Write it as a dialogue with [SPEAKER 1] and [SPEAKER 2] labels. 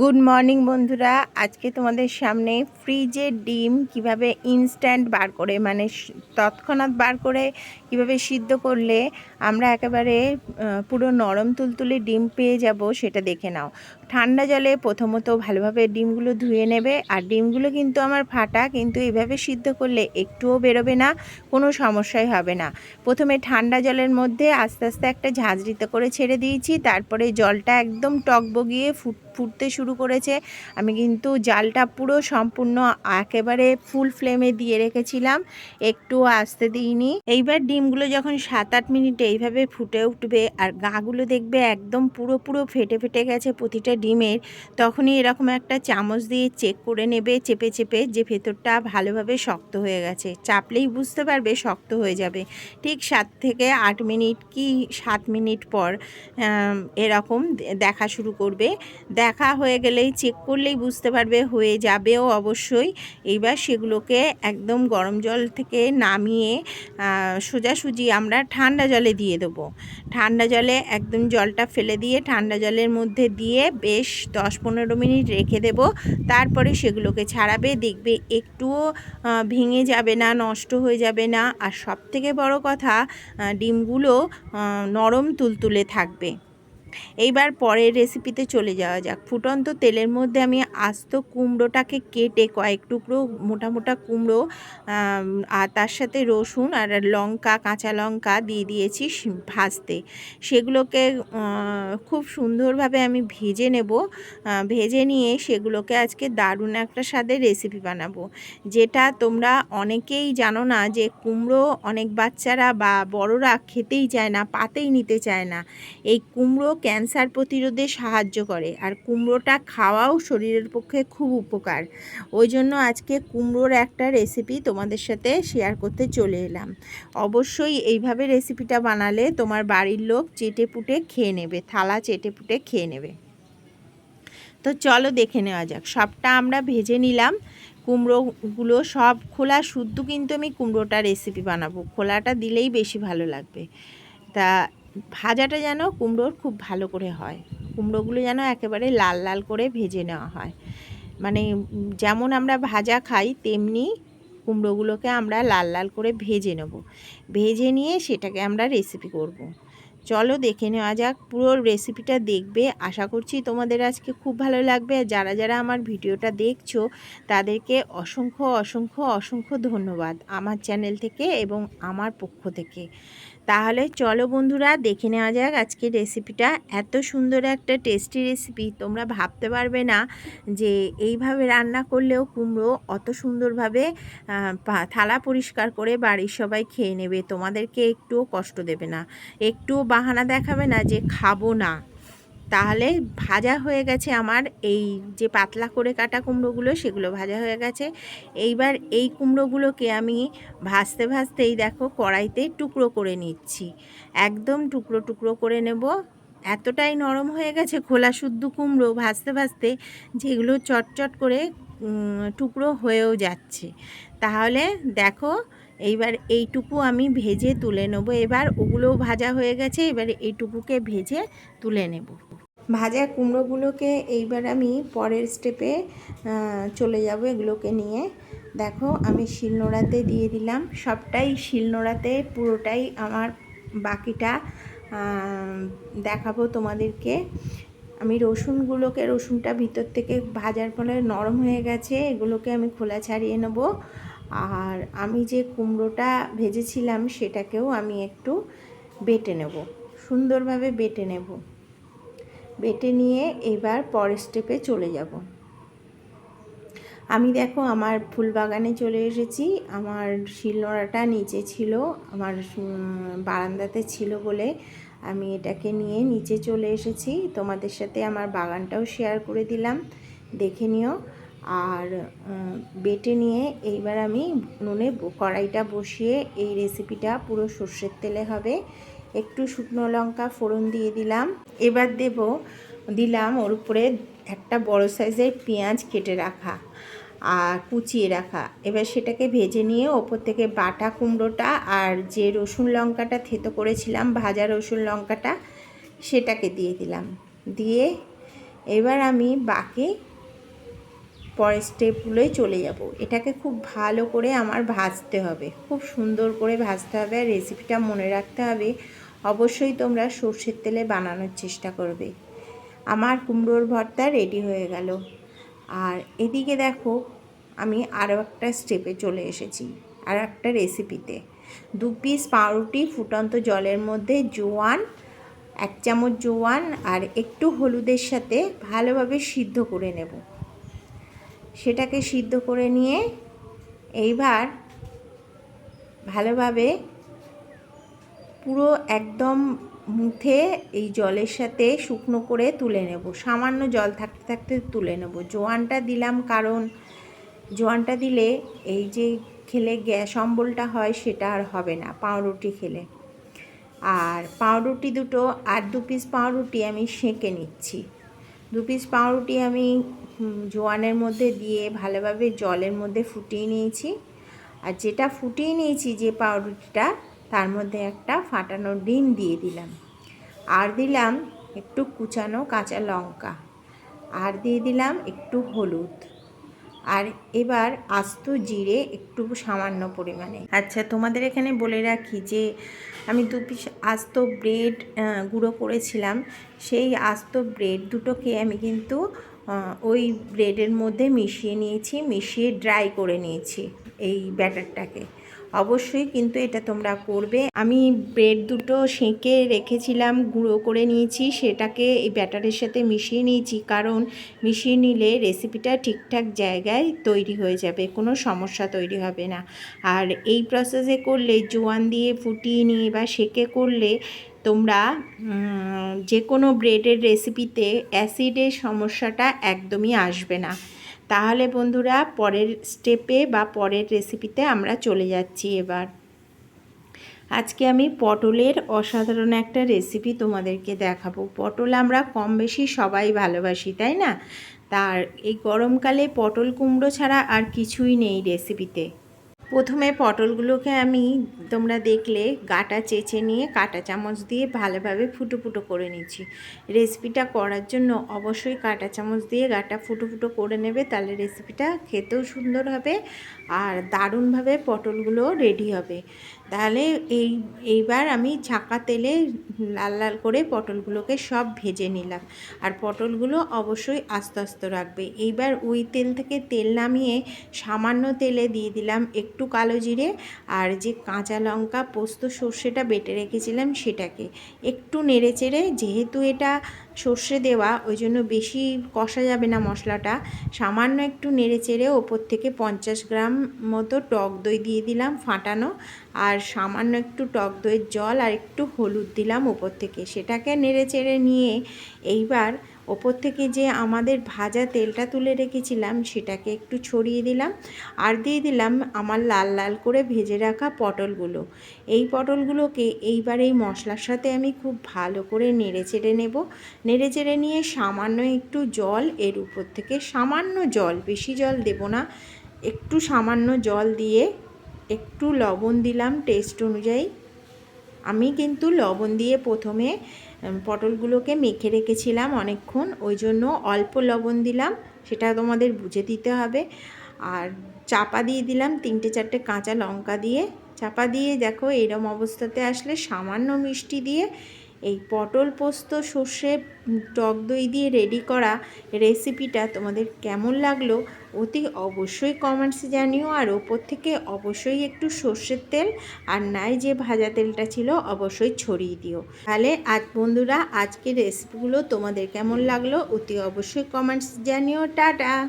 [SPEAKER 1] Good morning বন্ধুরা। আজকে তোমাদের সামনে ফ্রিজের ডিম কীভাবে ইনস্ট্যান্ট বার করে মানে তৎক্ষণাৎ বার করে কীভাবে সিদ্ধ করলে আমরা একেবারে পুরো নরম তুলতুলে ডিম পেয়ে যাব সেটা দেখে নাও। ঠান্ডা জলে প্রথমত ভালোভাবে ডিমগুলো ধুয়ে নেবে, আর ডিমগুলো কিন্তু আমার ফাটা, কিন্তু এইভাবে সিদ্ধ করলে একটুও বেরোবে না, কোনো সমস্যাই হবে না। প্রথমে ঠান্ডা জলের মধ্যে আস্তে আস্তে একটা ঝাঁঝরিতে করে ছেড়ে দিয়েছি, তারপরে জলটা একদম টক বগিয়ে ফুট ফুটতে শুরু করেছে। আমি কিন্তু জালটা পুরো সম্পূর্ণ একেবারে ফুল ফ্লেমে দিয়ে রেখেছিলাম। একটু আসতে দিইনি। এইবার ডিমগুলো যখন সাত আট মিনিটে এইভাবে ফুটে উঠবে আর গাগুলো দেখবে একদম পুরো পুরো ফেটে ফেটে গেছে প্রতিটা ডিমের, তখনই এরকম একটা চামচ দিয়ে চেক করে নেবে চেপে চেপে যে ভেতরটা ভালোভাবে শক্ত হয়ে গেছে। চাপলেই বুঝতে পারবে শক্ত হয়ে যাবে। ঠিক সাত থেকে আট মিনিট কি সাত মিনিট পর এরকম দেখা শুরু করবে। দেখা হয়ে গেলেই চেক করলেই বুঝতে পারবে, হয়ে যাবেও অবশ্যই। এইবার সেগুলোকে একদম গরম জল থেকে নামিয়ে সোজাসুজি আমরা ঠান্ডা জলে দিয়ে দেবো। ঠান্ডা জলে একদম জলটা ফেলে দিয়ে ঠান্ডা জলের মধ্যে দিয়ে বেশ দশ পনেরো মিনিট রেখে দেব। তারপরে সেগুলোকে ছাড়াবে, দেখবে একটুও ভেঙে যাবে না, নষ্ট হয়ে যাবে না। আর সব থেকে বড় কথা ডিমগুলো নরম তুলতুলে থাকবে। এইবার পরের রেসিপিতে চলে যাওয়া যাক। ফুটন্ত তেলের মধ্যে আমি আস্ত কুমড়োটাকে কেটে কয়েক টুকরো মোটা মোটা কুমড়ো আর তার সাথে রসুন আর লঙ্কা, কাঁচা লঙ্কা দিয়ে দিয়েছি ভাজতে। সেগুলোকে খুব সুন্দরভাবে আমি ভেজে নেব। ভেজে নিয়ে সেগুলোকে আজকে দারুণ একটা স্বাদের রেসিপি বানাবো। যেটা তোমরা অনেকেই জানো না যে কুমড়ো অনেক বাচ্চারা বা বড়রা খেতেই চায় না, পাতেই নিতে চায় না। এই কুমড়ো ক্যান্সার প্রতিরোধে সাহায্য করে। আর কুমড়োটা খাওয়াও শরীরের পক্ষে খুব উপকার। ওই জন্য আজকে কুমড়োর একটা রেসিপি তোমাদের সাথে শেয়ার করতে চলে এলাম। অবশ্যই এইভাবে রেসিপিটা বানালে তোমার বাড়ির লোক চেটে পুটে খেয়ে নেবে, থালা চেটে পুটে খেয়ে নেবে। তো চলো দেখে নেওয়া যাক। সবটা আমরা ভেজে নিলাম। কুমড়োগুলো সব খোলা, শুদ্ধ কিন্তু আমি কুমড়োটা রেসিপি বানাবো। খোলাটা দিলেই বেশি ভালো লাগবে। তা ভাজাটা যেন কুমড়োর খুব ভালো করে হয়। কুমড়োগুলো যেন একেবারে লাল লাল করে ভেজে নেওয়া হয়। মানে যেমন আমরা ভাজা খাই, তেমনি কুমড়োগুলোকে আমরা লাল লাল করে ভেজে নেব। ভেজে নিয়ে সেটাকে আমরা রেসিপি করব। চলো দেখে নেওয়া যাক, পুরো রেসিপিটা দেখবে। আশা করছি তোমাদের আজকে খুব ভালো লাগবে। যারা যারা আমার ভিডিওটা দেখছ, তাদেরকে অসংখ্য অসংখ্য অসংখ্য ধন্যবাদ আমার চ্যানেল থেকে এবং আমার পক্ষ থেকে। তাহলে চলো বন্ধুরা, দেখে নেওয়া যাক আজকে রেসিপিটা এত সুন্দর একটা টেস্টি রেসিপি তোমরা ভাবতে পারবে না যে এইভাবে রান্না করলেও কুমড়ো অত সুন্দরভাবে থালা পরিষ্কার করে বাড়ির সবাই খেয়ে নেবে। তোমাদেরকে একটুও কষ্ট দেবে না। একটুও বাহানা দেখাবে না যে খাব না। তাহলে ভাজা হয়ে গেছে আমার এই যে পাতলা করে কাটা কুমড়োগুলো, সেগুলো ভাজা হয়ে গেছে। এইবার এই কুমড়োগুলোকে আমি ভাজতে ভাজতেই দেখো কড়াইতে টুকরো করে নিচ্ছি। একদম টুকরো টুকরো করে নেব। এতটাই নরম হয়ে গেছে খোলা শুদ্ধ কুমড়ো ভাজতে ভাজতে যেগুলো চটচট করে টুকরো হয়েও যাচ্ছে। তাহলে দেখো এইবার এইটুকু আমি ভেজে তুলে নেব। এবার ওগুলোও ভাজা হয়ে গেছে, এবার এইটুকুকে ভেজে তুলে নেব। ভাজা কুমড়োগুলোকে এইবার আমি পরের স্টেপে চলে যাব এগুলোকে নিয়ে। দেখো আমি শিলনোড়াতে দিয়ে দিলাম। সবটাই শিলনোড়াতে, পুরোটাই আমার বাকিটা দেখাবো তোমাদেরকে। আমি রসুনগুলোকে, রসুনটা ভিতর থেকে ভাজার ফলে নরম হয়ে গেছে। এগুলোকে আমি খোলা ছাড়িয়ে নেব। আর আমি যে কুমড়োটা ভেজেছিলাম সেটাকেও আমি একটু বেটে নেব, সুন্দরভাবে বেটে নেব। বেটে নিয়ে এবার পরের স্টেপে চলে যাব। আমি দেখো আমার ফুল বাগানে চলে এসেছি, আমার শিলনোড়াটা নিচে ছিল, আমার বারান্দাতে ছিল বলে আমি এটাকে নিয়ে নিচে চলে এসেছি। তোমাদের সাথে আমার বাগানটাও শেয়ার করে দিলাম, দেখে নিও। আর বেটে নিয়ে এইবার আমি নুনে কড়াইটা বসিয়ে এই রেসিপিটা পুরো সর্ষের তেলে হবে। একটু শুকনো লঙ্কা ফোড়ন দিয়ে দিলাম। এবার দেব, দিলাম ওর উপরে একটা বড় সাইজের পেঁয়াজ কেটে রাখা আর কুচিয়ে রাখা। এবার সেটাকে ভেজে নিয়ে ওপর থেকে বাটা কুমড়োটা আর যে রসুন লঙ্কাটা থেতো করেছিলাম, ভাজা রসুন লঙ্কাটা, সেটাকে দিয়ে দিলাম। দিয়ে এবার আমি বাকি পরের স্টেপগুলোই চলে যাব। এটাকে খুব ভালো করে আমার ভাজতে হবে। খুব সুন্দর করে ভাজতে হবে। আর রেসিপিটা মনে রাখতে হবে। অবশ্যই তোমরা সর্ষের তেলে বানানোর চেষ্টা করবে। আমার কুমড়োর ভর্তা রেডি হয়ে গেল। আর এদিকে দেখো, আমি আরও একটা স্টেপে চলে এসেছি। আর একটা রেসিপিতে দু পিস পাউরুটি ফুটন্ত জলের মধ্যে জোয়ান, এক চামচ জোয়ান আর একটু হলুদের সাথে ভালোভাবে সিদ্ধ করে নেব। সেটাকে সিদ্ধ করে নিয়ে এইবার ভালোভাবে পুরো একদম মুখে এই জলের সাথে শুকনো করে তুলে নেব। সামান্য জল থাকতে থাকতে তুলে নেব। জোয়ানটা দিলাম কারণ জোয়ানটা দিলে এই যে খেলে গ্যাস অম্বলটা হয় সেটা আর হবে না পাউরুটি খেলে। আর পাউরুটি দুটো আর দু পিস পাউরুটি আমি সেঁকে নিচ্ছি। দু পিস পাউরুটি আমি জোয়ানের মধ্যে দিয়ে ভালোভাবে জলের মধ্যে ফুটিয়ে নিয়েছি। আর যেটা ফুটিয়ে নিয়েছি যে পাউরুটিটা, তার মধ্যে একটা ফাটানো ডিম দিয়ে দিলাম। আর দিলাম একটু কুচানো কাঁচা লঙ্কা। আর দিয়ে দিলাম একটু হলুদ। আর এবার আস্ত জিরে একটু সামান্য পরিমাণে। আচ্ছা তোমাদের এখানে বলে রাখি যে আমি দু পিস আস্ত ব্রেড গুঁড়ো করেছিলাম। সেই আস্ত ব্রেড দুটোকে আমি কিন্তু ওই ব্রেডের মধ্যে মিশিয়ে নিয়েছি, মিশিয়ে ড্রাই করে নিয়েছি এই ব্যাটারটাকে। অবশ্যই কিন্তু এটা তোমরা করবে। আমি ব্রেড দুটো সেঁকে রেখেছিলাম, গুঁড়ো করে নিয়েছি, সেটাকে এই ব্যাটারের সাথে মিশিয়ে নিয়েছি, কারণ মিশিয়ে নিলে রেসিপিটা ঠিকঠাক জায়গায় তৈরি হয়ে যাবে, কোনো সমস্যা তৈরি হবে না। আর এই প্রসেসে করলে, জোয়ান দিয়ে ফুটিয়ে নিয়ে বা সেঁকে করলে তোমরা যে কোনো ব্রেডের রেসিপিতে অ্যাসিডের সমস্যাটা একদমই আসবে না। তাহলে বন্ধুরা, পরের স্টেপে বা পরের রেসিপিতে আমরা চলে যাচ্ছি এবার। আজকে আমি পটলের অসাধারণ একটা রেসিপি তোমাদেরকে দেখাবো। পটল আমরা কম বেশি সবাই ভালোবাসি, তাই না? তার এই গরমকালে পটল কুমড়ো ছাড়া আর কিছুই নেই রেসিপিতে প্রথমে পটলগুলোকে আমি তোমরা দেখলে গাটা চেঁচে নিয়ে কাটা চামচ দিয়ে ভালোভাবে ফুটো ফুটো করে নিচ্ছি। রেসিপিটা করার জন্য অবশ্যই কাটা চামচ দিয়ে গাটা ফুটো ফুটো করে নেবে, তাহলে রেসিপিটা খেতেও সুন্দর হবে আর দারুণভাবে পটলগুলো রেডি হবে। তাহলে এই, এইবার আমি ছাঁকা তেলে লাল লাল করে পটলগুলোকে সব ভেজে নিলাম। আর পটলগুলো অবশ্যই আস্তে আস্তে রাখবে। এইবার ওই তেল থেকে তেল নামিয়ে সামান্য তেলে দিয়ে দিলাম একটু কালো জিরে আর যে কাঁচা লঙ্কা পোস্ত সর্ষেটা বেটে রেখেছিলাম সেটাকে। একটু নেড়ে চেড়ে যেহেতু এটা সর্ষে দেওয়া ওই জন্য বেশি কষা যাবে না মশলাটা। সামান্য একটু নেড়ে চেড়ে ওপর থেকে পঞ্চাশ গ্রাম মতো টক দই দিয়ে দিলাম ফাটানো। আর সামান্য একটু টক দইয়ের জল আর একটু হলুদ দিলাম ওপর থেকে। সেটাকে নেড়ে চেড়ে নিয়ে এইবার ওপর থেকে যে আমাদের ভাজা তেলটা তুলে রেখেছিলাম, সেটাকে একটু ছড়িয়ে দিলাম আর দিয়ে দিলাম আমার লাল লাল করে ভেজে রাখা পটলগুলো। এই পটলগুলোকে এইবার এই মশলার সাথে আমি খুব ভালো করে নেড়ে চেড়ে নেব। নেড়ে চেড়ে নিয়ে সামান্য একটু জল, এর উপর থেকে সামান্য জল, বেশি জল দেব না, একটু সামান্য জল দিয়ে একটু লবণ দিলাম টেস্ট অনুযায়ী। আমি কিন্তু লবণ দিয়ে প্রথমে পটলগুলোকে মেখে রেখেছিলাম অনেকক্ষণ, ওই জন্য অল্প লবণ দিলাম, সেটা তোমাদের বুঝে দিতে হবে। আর চাপা দিয়ে দিলাম তিনটে চারটে কাঁচা লঙ্কা দিয়ে। চাপা দিয়ে দেখো, এরম অবস্থাতে আসলে সামান্য মিষ্টি দিয়ে এই পটল পোস্ত, সর্ষে, টক দই দিয়ে রেডি করা রেসিপিটা তোমাদের কেমন লাগল অতি অবশ্যই কমেন্টসে জানিও। আর ওপর থেকে অবশ্যই একটু সর্ষের তেল আর নাই যে ভাজা তেলটা ছিল অবশ্যই ছড়িয়ে দিও। তাহলে আজ বন্ধুরা, আজকের রেসিপিগুলো তোমাদের কেমন লাগল অতি অবশ্যই কমেন্টস জানিও। টাটা!